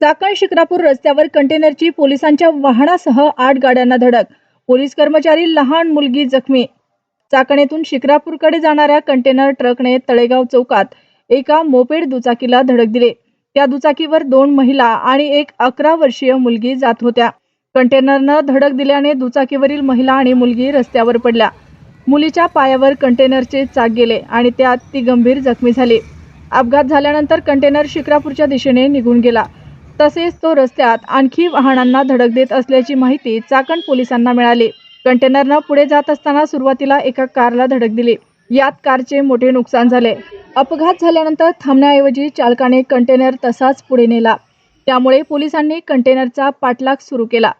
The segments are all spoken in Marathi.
चाकण शिक्रापूर रस्त्यावर कंटेनरची पोलिसांच्या वाहनासह आठ गाड्यांना धडक. पोलीस कर्मचारी लहान मुलगी जखमी. चाकण येथून शिक्रापूरकडे जाणाऱ्या कंटेनर ट्रकने तळेगाव चौकात एका मोपेड दुचाकीला धडक दिले. त्या दुचाकीवर दोन महिला आणि एक अकरा वर्षीय मुलगी जात होत्या. कंटेनरनं धडक दिल्याने दुचाकीवरील महिला आणि मुलगी रस्त्यावर पडल्या. मुलीच्या पायावर कंटेनरचे चाक गेले आणि त्यात ती गंभीर जखमी झाली. अपघात झाल्यानंतर कंटेनर शिक्रापूरच्या दिशेने निघून गेला. तसेच तो रस्त्यात आणखी वाहनांना धडक देत असल्याची माहिती चाकण पोलिसांना मिळाली. कंटेनरनं पुढे जात असताना सुरुवातीला एका कारला धडक दिली. यात कारचे मोठे नुकसान झाले. अपघात झाल्यानंतर थांबण्याऐवजी चालकाने कंटेनर तसाच पुढे नेला. त्यामुळे पोलिसांनी कंटेनरचा पाठलाग सुरू केला.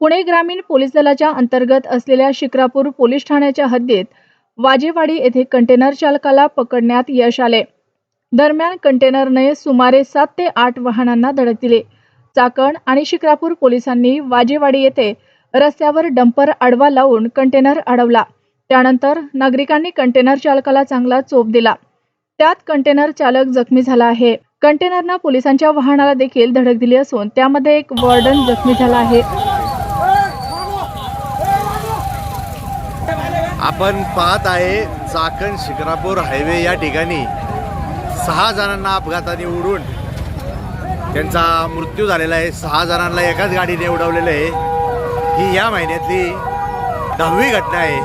पुणे ग्रामीण पोलीस दलाच्या अंतर्गत असलेल्या शिक्रापूर पोलीस ठाण्याच्या हद्दीत वाजेवाडी येथे कंटेनर चालकाला पकडण्यात यश आले. दरम्यान कंटेनरने सुमारे सात ते आठ वाहनांना धडक दिली. चाकण आणि शिक्रापूर पोलिसांनी वाजेवाडी येथे रस्त्यावर डंपर आडवा लावून कंटेनर अडवला. त्यानंतर नागरिकांनी कंटेनर चालकाला चांगला चोप दिला. त्यात कंटेनर चालक जखमी झाला आहे. कंटेनरनं पोलिसांच्या वाहनाला देखील धडक दिली असून त्यामध्ये एक वॉर्डन जखमी झाला आहे. आपण पाहत आहे चाकण शिक्रापूर हायवे या ठिकाणी. सहा जणांना अपघाताने उडून त्यांचा मृत्यू झालेला आहे. सहा जणांना एकाच गाडीने उडवलेलं आहे. ही या महिन्यातली दहावी घटना आहे.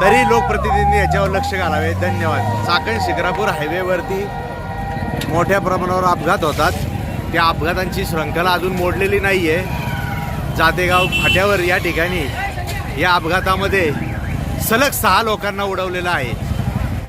तरी लोकप्रतिनिधींनी याच्यावर लक्ष घालावे. धन्यवाद. चाकण शिक्रापूर हायवेवरती मोठ्या प्रमाणावर अपघात होतात. त्या अपघातांची श्रृंखला अजून मोडलेली नाही आहे जातेगाव फाट्यावर या ठिकाणी या अपघातामध्ये सलग सहा लोकांना उडवलेलं आहे.